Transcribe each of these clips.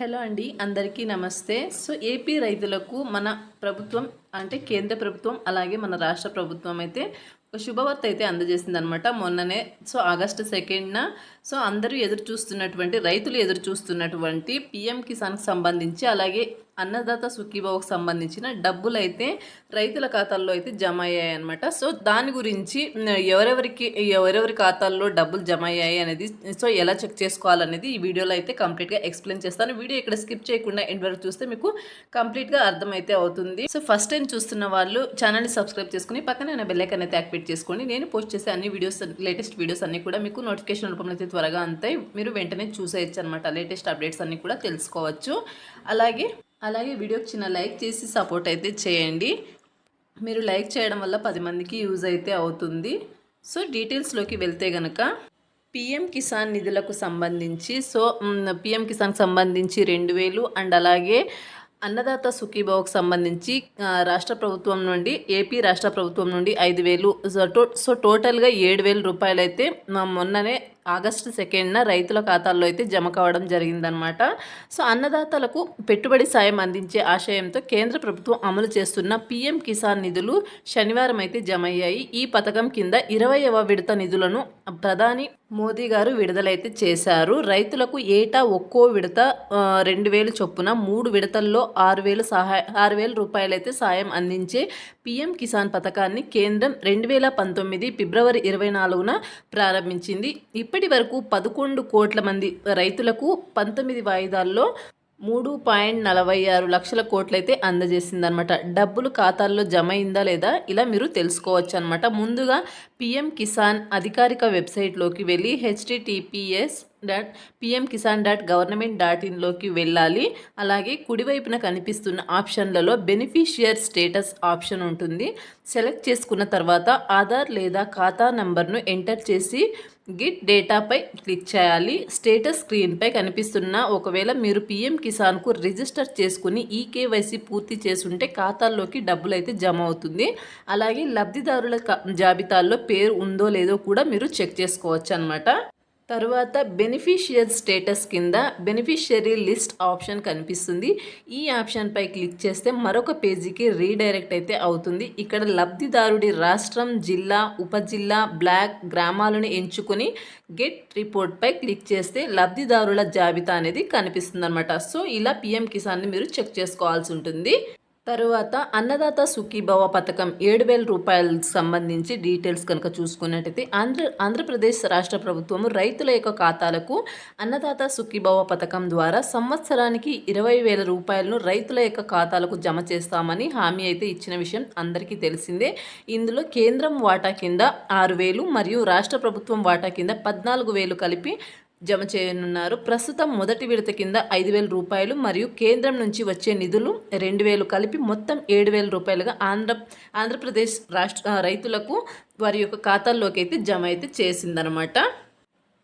Hello అండి అందరికీ నమస్తే. సో ఏపీ రైతులకు మన ప్రభుత్వం అంటే కేంద్ర ప్రభుత్వం అలాగే మన రాష్ట్ర ప్రభుత్వం అయితే ఒక శుభవార్త అయితే అందజేసింది అనమాట మొన్ననే. So August సెకండ్న. సో అందరూ ఎదురు చూస్తున్నటువంటి రైతులు ఎదురు చూస్తున్నటువంటి పిఎం కిసాన్కి సంబంధించి అలాగే అన్నదాత సుఖీభావకు సంబంధించిన డబ్బులు అయితే రైతుల ఖాతాల్లో అయితే జమ అయ్యాయి అనమాట సో దాని గురించి ఎవరెవరికి ఎవరెవరి ఖాతాల్లో డబ్బులు జమ అయ్యాయి అనేది సో ఎలా చెక్ చేసుకోవాలనేది ఈ వీడియోలో అయితే కంప్లీట్గా ఎక్స్ప్లెయిన్ చేస్తాను. వీడియో ఇక్కడ స్కిప్ చేయకుండా ఎండ్ వరకు చూస్తే మీకు కంప్లీట్గా అర్థమైతే అవుతుంది. సో ఫస్ట్ టైం చూస్తున్న వాళ్ళు ఛానల్ని సబ్స్క్రైబ్ చేసుకుని పక్కనే నేను బెల్లైకన్ అయితే యాక్టివేట్ చేసుకోండి. నేను పోస్ట్ చేసే అన్ని వీడియోస్ లేటెస్ట్ వీడియోస్ అన్ని కూడా మీకు నోటిఫికేషన్ రూపంలో అయితే త్వరగా అంతాయి. మీరు వెంటనే చూసేయచ్చు అనమాట లేటెస్ట్ అప్డేట్స్ అన్నీ కూడా తెలుసుకోవచ్చు. అలాగే అలాగే వీడియోకి చిన్న లైక్ చేసి సపోర్ట్ అయితే చేయండి. మీరు లైక్ చేయడం వల్ల పది మందికి యూజ్ అయితే అవుతుంది. సో డీటెయిల్స్లోకి వెళ్తే గనక పిఎం కిసాన్ నిధులకు సంబంధించి సో పిఎం కిసాన్కి సంబంధించి రెండు వేలు అండ్ అలాగే అన్నదాత సుఖీభావకు సంబంధించి రాష్ట్ర ప్రభుత్వం నుండి ఏపీ రాష్ట్ర ప్రభుత్వం నుండి ఐదు వేలు సో టో- సో టోటల్గా ఏడు వేల రూపాయలు అయితే మొన్ననే ఆగస్టు సెకండ్న రైతుల ఖాతాల్లో అయితే జమ కావడం జరిగిందనమాట సో అన్నదాతలకు పెట్టుబడి సాయం అందించే ఆశయంతో కేంద్ర ప్రభుత్వం అమలు చేస్తున్న పీఎం కిసాన్ నిధులు శనివారం అయితే జమ అయ్యాయి ఈ పథకం కింద ఇరవైవ విడత నిధులను ప్రధాని మోదీ గారు విడుదలైతే చేశారు. రైతులకు ఏటా ఒక్కో విడత రెండు వేలు చొప్పున మూడు విడతల్లో ఆరు వేలు సహాయ ఆరు వేల రూపాయలైతే సాయం అందించే పీఎం కిసాన్ పథకాన్ని కేంద్రం రెండు వేల పంతొమ్మిది ఫిబ్రవరి ఇరవై నాలుగున ప్రారంభించింది. ఇప్పటి ఇప్పటి వరకు పదకొండు కోట్ల మంది రైతులకు పంతొమ్మిది వాయిదాల్లో మూడు పాయింట్ నలభై ఆరు లక్షల కోట్లయితే అందజేసిందనమాట డబ్బులు ఖాతాల్లో జమ అయిందా లేదా ఇలా మీరు తెలుసుకోవచ్చు అనమాట ముందుగా పిఎం కిసాన్ అధికారిక వెబ్సైట్లోకి వెళ్ళి HTTPS dot PM Kisan dot government dot ఇన్లోకి వెళ్ళాలి అలాగే కుడివైపున కనిపిస్తున్న ఆప్షన్లలో బెనిఫిషియర్ స్టేటస్ ఆప్షన్ ఉంటుంది సెలెక్ట్ చేసుకున్న తర్వాత ఆధార్ లేదా ఖాతా నంబర్ను ఎంటర్ చేసి గిట్ డేటాపై క్లిక్ చేయాలి స్టేటస్ స్క్రీన్పై కనిపిస్తున్న ఒకవేళ మీరు పిఎం కిసాన్కు రిజిస్టర్ చేసుకుని ఈ పూర్తి చేసుంటే ఖాతాల్లోకి డబ్బులు అయితే జమ అవుతుంది అలాగే లబ్ధిదారుల జాబితాల్లో పేరు ఉందో లేదో కూడా మీరు చెక్ చేసుకోవచ్చు అనమాట తరువాత బెనిఫిషియర్ స్టేటస్ కింద బెనిఫిషియరీ లిస్ట్ ఆప్షన్ కనిపిస్తుంది. ఈ ఆప్షన్పై క్లిక్ చేస్తే మరొక పేజీకి రీడైరెక్ట్ అయితే అవుతుంది. ఇక్కడ లబ్ధిదారుడి రాష్ట్రం జిల్లా ఉపజిల్లా బ్లాక్ గ్రామాలను ఎంచుకొని గెట్ రిపోర్ట్పై క్లిక్ చేస్తే లబ్ధిదారుల జాబితా అనేది కనిపిస్తుంది అనమాట సో ఇలా పిఎం కిసాన్ని మీరు చెక్ చేసుకోవాల్సి ఉంటుంది. తరువాత అన్నదాత సుఖీభవ పథకం ఏడు వేల రూపాయలకు సంబంధించి డీటెయిల్స్ కనుక చూసుకున్నట్టయితే ఆంధ్ర ఆంధ్రప్రదేశ్ రాష్ట్ర ప్రభుత్వం రైతుల యొక్క ఖాతాలకు అన్నదాత సుఖీభవ పథకం ద్వారా సంవత్సరానికి ఇరవై వేల రూపాయలను రైతుల యొక్క ఖాతాలకు జమ చేస్తామని హామీ అయితే ఇచ్చిన విషయం అందరికీ తెలిసిందే. ఇందులో కేంద్రం వాటా కింద ఆరు వేలు మరియు రాష్ట్ర ప్రభుత్వం వాటా కింద పద్నాలుగు వేలు కలిపి జమ చేయనున్నారు. ప్రస్తుతం మొదటి విడత కింద ఐదు వేల రూపాయలు మరియు కేంద్రం నుంచి వచ్చే నిధులు రెండు వేలు కలిపి మొత్తం ఏడు వేల రూపాయలుగా ఆంధ్ర ఆంధ్రప్రదేశ్ రాష్ట్ర రైతులకు వారి యొక్క ఖాతాల్లోకి అయితే జమ అయితే చేసిందనమాట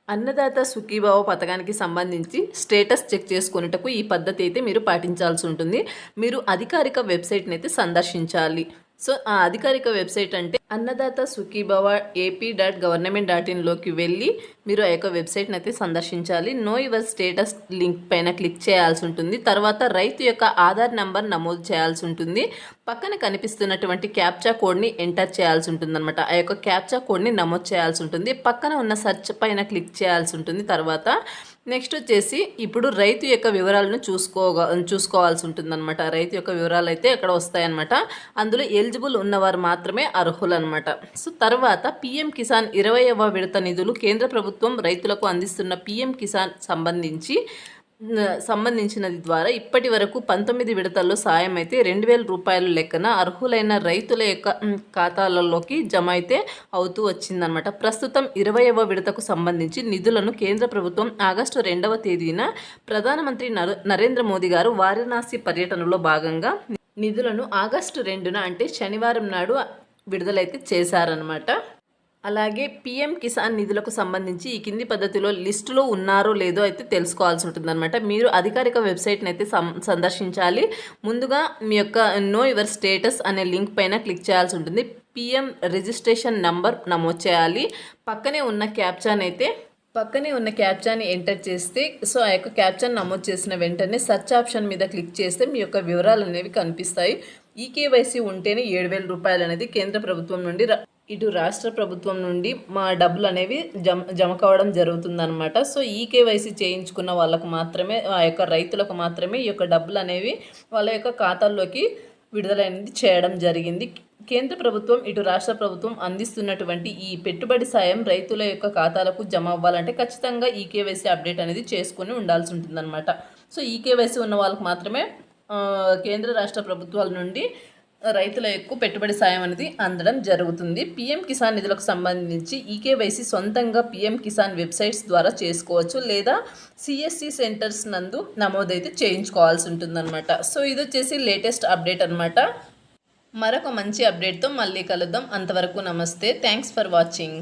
అన్నదాత సుఖీభావ పథకానికి సంబంధించి స్టేటస్ చెక్ చేసుకునేటకు ఈ పద్ధతి అయితే మీరు పాటించాల్సి ఉంటుంది. మీరు అధికారిక వెబ్సైట్ని అయితే సందర్శించాలి. సో ఆ అధికారిక వెబ్సైట్ అంటే Annadata Sukhibhava AP dot government dot ఇన్లోకి వెళ్ళి మీరు ఆ యొక్క వెబ్సైట్ని అయితే సందర్శించాలి. నో యువర్ స్టేటస్ లింక్ పైన క్లిక్ చేయాల్సి ఉంటుంది. తర్వాత రైతు యొక్క ఆధార్ నంబర్ నమోదు చేయాల్సి ఉంటుంది. పక్కన కనిపిస్తున్నటువంటి క్యాప్చా కోడ్ని ఎంటర్ చేయాల్సి ఉంటుంది అనమాట ఆ యొక్క క్యాప్చా కోడ్ని నమోదు చేయాల్సి ఉంటుంది. పక్కన ఉన్న సెర్చ్ పైన క్లిక్ చేయాల్సి ఉంటుంది. తర్వాత నెక్స్ట్ వచ్చేసి ఇప్పుడు రైతు యొక్క వివరాలను చూసుకోగా చూసుకోవాల్సి ఉంటుందన్నమాట. రైతు యొక్క వివరాలు అయితే అక్కడ వస్తాయన్నమాట. అందులో ఎలిజిబుల్ ఉన్నవారు మాత్రమే అర్హులు అనమాట సో తర్వాత పిఎం కిసాన్ ఇరవైవ విడత నిధులు కేంద్ర ప్రభుత్వం రైతులకు అందిస్తున్న పిఎం కిసాన్ సంబంధించి సంబంధించినది ద్వారా ఇప్పటి వరకు పంతొమ్మిది విడతల్లో సాయం అయితే రెండు వేల రూపాయల లెక్కన అర్హులైన రైతుల యొక్క ఖాతాలలోకి జమ అయితే అవుతూ వచ్చిందనమాట ప్రస్తుతం ఇరవైవ విడతకు సంబంధించి నిధులను కేంద్ర ప్రభుత్వం ఆగస్టు రెండవ తేదీన ప్రధానమంత్రి నర- నరేంద్ర మోదీ గారు వారణాసి పర్యటనలో భాగంగా నిధులను ఆగస్టు రెండున అంటే శనివారం నాడు విడుదలైతే చేశారనమాట అలాగే పిఎం కిసాన్ నిధులకు సంబంధించి ఈ కింది పద్ధతిలో లిస్టులో ఉన్నారో లేదో అయితే తెలుసుకోవాల్సి ఉంటుందన్నమాట. మీరు అధికారిక వెబ్సైట్ని అయితే సందర్శించాలి. ముందుగా మీ యొక్క నో యువర్ స్టేటస్ అనే లింక్ పైన క్లిక్ చేయాల్సి ఉంటుంది. పిఎం రిజిస్ట్రేషన్ నంబర్ నమోదు చేయాలి. పక్కనే ఉన్న క్యాప్చాన్ అయితే పక్కనే ఉన్న క్యాప్చాని ఎంటర్ చేస్తే సో ఆ యొక్క క్యాప్చాన్ నమోదు చేసిన వెంటనే సెర్చ్ ఆప్షన్ మీద క్లిక్ చేస్తే మీ యొక్క వివరాలు అనేవి కనిపిస్తాయి. ఈ కేవైసీ ఉంటేనే ఏడు వేల రూపాయలు అనేది కేంద్ర ప్రభుత్వం నుండి ఇటు రాష్ట్ర ప్రభుత్వం నుండి మా డబ్బులు అనేవి జమ జమ కావడం జరుగుతుందనమాట సో ఈ కేవైసీ చేయించుకున్న వాళ్ళకు మాత్రమే ఆ యొక్క రైతులకు మాత్రమే ఈ యొక్క డబ్బులు అనేవి వాళ్ళ యొక్క ఖాతాల్లోకి విడుదలైనది చేయడం జరిగింది. కేంద్ర ప్రభుత్వం ఇటు రాష్ట్ర ప్రభుత్వం అందిస్తున్నటువంటి ఈ పెట్టుబడి సాయం రైతుల యొక్క ఖాతాలకు జమ అవ్వాలంటే ఖచ్చితంగా ఈ కేవైసీ అప్డేట్ అనేది చేసుకొని ఉండాల్సి ఉంటుందన్నమాట. సో ఈ కేవైసీ ఉన్న వాళ్ళకి మాత్రమే కేంద్ర రాష్ట్ర ప్రభుత్వాల నుండి రైతుల యొక్క పెట్టుబడి సాయం అనేది అందడం జరుగుతుంది. పిఎం కిసాన్ నిధులకు సంబంధించి ఈకేవైసీ సొంతంగా పిఎం కిసాన్ వెబ్సైట్స్ ద్వారా చేసుకోవచ్చు లేదా సిఎస్సి సెంటర్స్ నందు నమోదైతే చేయించుకోవాల్సి ఉంటుందన్నమాట. సో ఇది వచ్చేసి లేటెస్ట్ అప్డేట్ అన్నమాట. మరొక మంచి అప్డేట్తో మళ్ళీ కలుద్దాం. అంతవరకు నమస్తే. Thanks for watching.